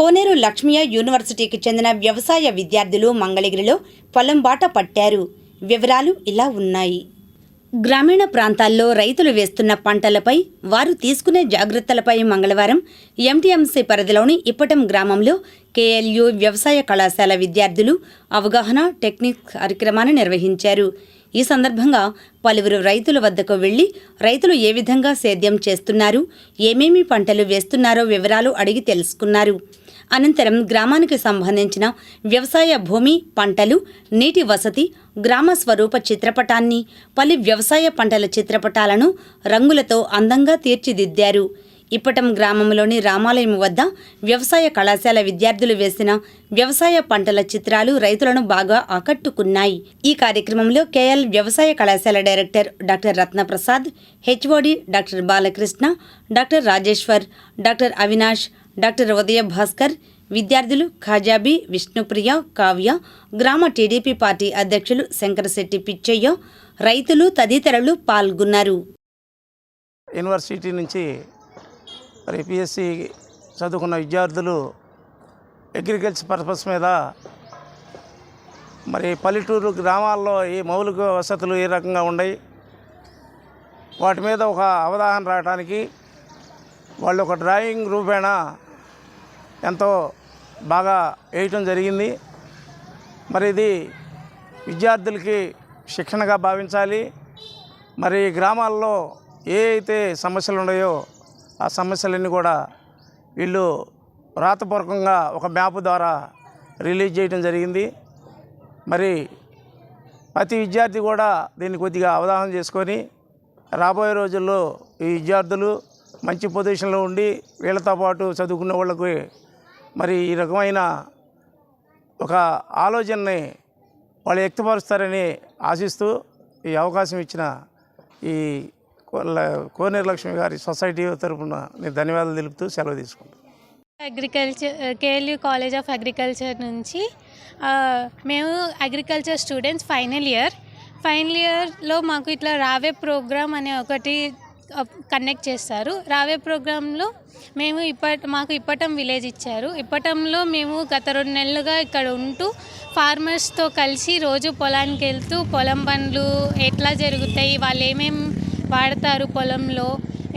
కోనేరు లక్ష్మీయ యూనివర్సిటీకి చెందిన వ్యవసాయ విద్యార్థులు మంగళగిరిలో పొలం బాట పట్టారు. వివరాలు ఇలా ఉన్నాయి. గ్రామీణ ప్రాంతాల్లో రైతులు వేస్తున్న పంటలపై వారు తీసుకునే జాగ్రత్తలపై మంగళవారం ఎంటీఎంసీ పరిధిలోని ఇప్పటం గ్రామంలో కేఎల్యు వ్యవసాయ కళాశాల విద్యార్థులు అవగాహన టెక్నిక్ కార్యక్రమాన్ని నిర్వహించారు. ఈ సందర్భంగా పలువురు రైతుల వద్దకు వెళ్ళి రైతులు ఏ విధంగా సేద్యం చేస్తున్నారు ఏమేమి పంటలు వేస్తున్నారో వివరాలు అడిగి తెలుసుకున్నారు. అనంతరం గ్రామానికి సంబంధించిన వ్యవసాయ భూమి పంటలు నీటి వసతి గ్రామ స్వరూప చిత్రపటాన్ని పలు వ్యవసాయ పంటల చిత్రపటాలను రంగులతో అందంగా తీర్చిదిద్దారు. ఇప్పటం గ్రామంలోని రామాలయం వద్ద వ్యవసాయ కళాశాల విద్యార్థులు వేసిన వ్యవసాయ పంటల చిత్రాలు రైతులను బాగా ఆకట్టుకున్నాయి. ఈ కార్యక్రమంలో కేఎల్ వ్యవసాయ కళాశాల director doctor Ratnaprasad HOD doctor Balakrishna doctor Rajeshwar doctor Avinash doctor Udaya Bhaskar విద్యార్థులు ఖాజాబీ విష్ణుప్రియ కావ్య గ్రామ టీడీపీ పార్టీ అధ్యక్షులు శంకరశెట్టి పిచ్చయ్య రైతులు తదితరులు పాల్గొన్నారు. యూనివర్సిటీ నుంచి మరి పిఎస్సి చదువుకున్న విద్యార్థులు అగ్రికల్చర్ పర్పస్ మీద మరి పల్లెటూరు గ్రామాల్లో ఏ మౌలిక వసతులు ఏ రకంగా ఉన్నాయి వాటి మీద ఒక అవగాహన రావడానికి వాళ్ళు ఒక డ్రాయింగ్ రూపేణ ఎంతో బాగా వేయటం జరిగింది. మరి ఇది విద్యార్థులకి శిక్షణగా భావించాలి. మరి గ్రామాల్లో ఏ అయితే సమస్యలు ఉన్నాయో ఆ సమస్యలన్నీ కూడా వీళ్ళు రాతపూర్వకంగా ఒక మ్యాప్ ద్వారా రిలీజ్ చేయడం జరిగింది. మరి ప్రతి విద్యార్థి కూడా దీన్ని కొద్దిగా అవగాహన చేసుకొని రాబోయే రోజుల్లో ఈ విద్యార్థులు మంచి పొజిషన్లో ఉండి వీళ్ళతో పాటు చదువుకున్న వాళ్ళకి మరి ఈ రకమైన ఒక ఆలోచనని వాళ్ళు వ్యక్తపరుస్తారని ఆశిస్తూ ఈ అవకాశం ఇచ్చిన ఈ కోనేరు లక్ష్మి గారి సొసైటీ తరపున నేను ధన్యవాదాలు తెలుపుతూ సెలవు తీసుకుంటాను agriculture KLU college of agriculture నుంచి మేము agriculture students final year. Final ఇయర్లో మాకు ఇట్లా రావే ప్రోగ్రామ్ అనే ఒకటి కనెక్ట్ చేస్తారు. రావే ప్రోగ్రాంలో మేము ఇప్పట మాకు ఇప్పటం విలేజ్ ఇచ్చారు. ఇప్పటంలో మేము గత రెండు నెలలుగా ఇక్కడ ఉంటూ ఫార్మర్స్తో కలిసి రోజు పొలానికి వెళ్తూ పొలం పనులు ఎట్లా జరుగుతాయి వాళ్ళు ఏమేం వాడతారు పొలంలో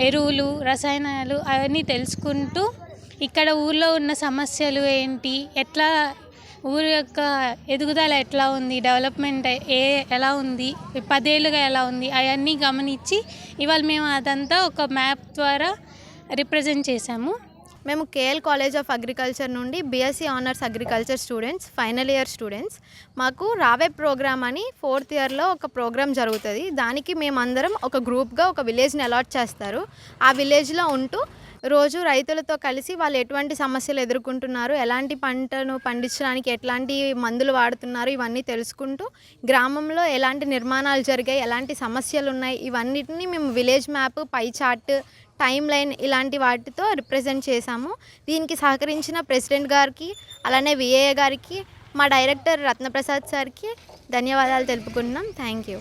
ఎరువులు రసాయనాలు అవన్నీ తెలుసుకుంటూ ఇక్కడ ఊర్లో ఉన్న సమస్యలు ఏంటి ఎట్లా ఊరి యొక్క ఎదుగుదల ఎట్లా ఉంది? డెవలప్మెంట్ ఏ ఎలా ఉంది? పదేళ్ళుగా ఎలా ఉంది? అవన్నీ గమనించి ఇవాళ మేము అదంతా ఒక మ్యాప్ ద్వారా రిప్రజెంట్ చేసాము మేము కేఎల్ కాలేజ్ ఆఫ్ అగ్రికల్చర్ నుండి BSc honours agriculture students final year students. మాకు రావే ప్రోగ్రామ్ అని ఫోర్త్ ఇయర్లో ఒక ప్రోగ్రామ్ జరుగుతుంది. దానికి మేమందరం ఒక గ్రూప్గా ఒక విలేజ్ని అలాట్ చేస్తారు. ఆ విలేజ్లో ఉంటూ రోజు రైతులతో కలిసి వాళ్ళు ఎటువంటి సమస్యలు ఎదుర్కొంటున్నారు ఎలాంటి పంటను పండించడానికి ఎట్లాంటి మందులు వాడుతున్నారు ఇవన్నీ తెలుసుకుంటూ గ్రామంలో ఎలాంటి నిర్మాణాలు జరిగాయి ఎలాంటి సమస్యలు ఉన్నాయి ఇవన్నిటిని మేము village map pie chart timeline ఇలాంటి వాటితో రిప్రజెంట్ చేశాము. దీనికి సహకరించిన ప్రెసిడెంట్ గారికి అలానే విఏఏ గారికి మా డైరెక్టర్ రత్నప్రసాద్ సార్కి ధన్యవాదాలు తెలుపుకుంటున్నాం. Thank you.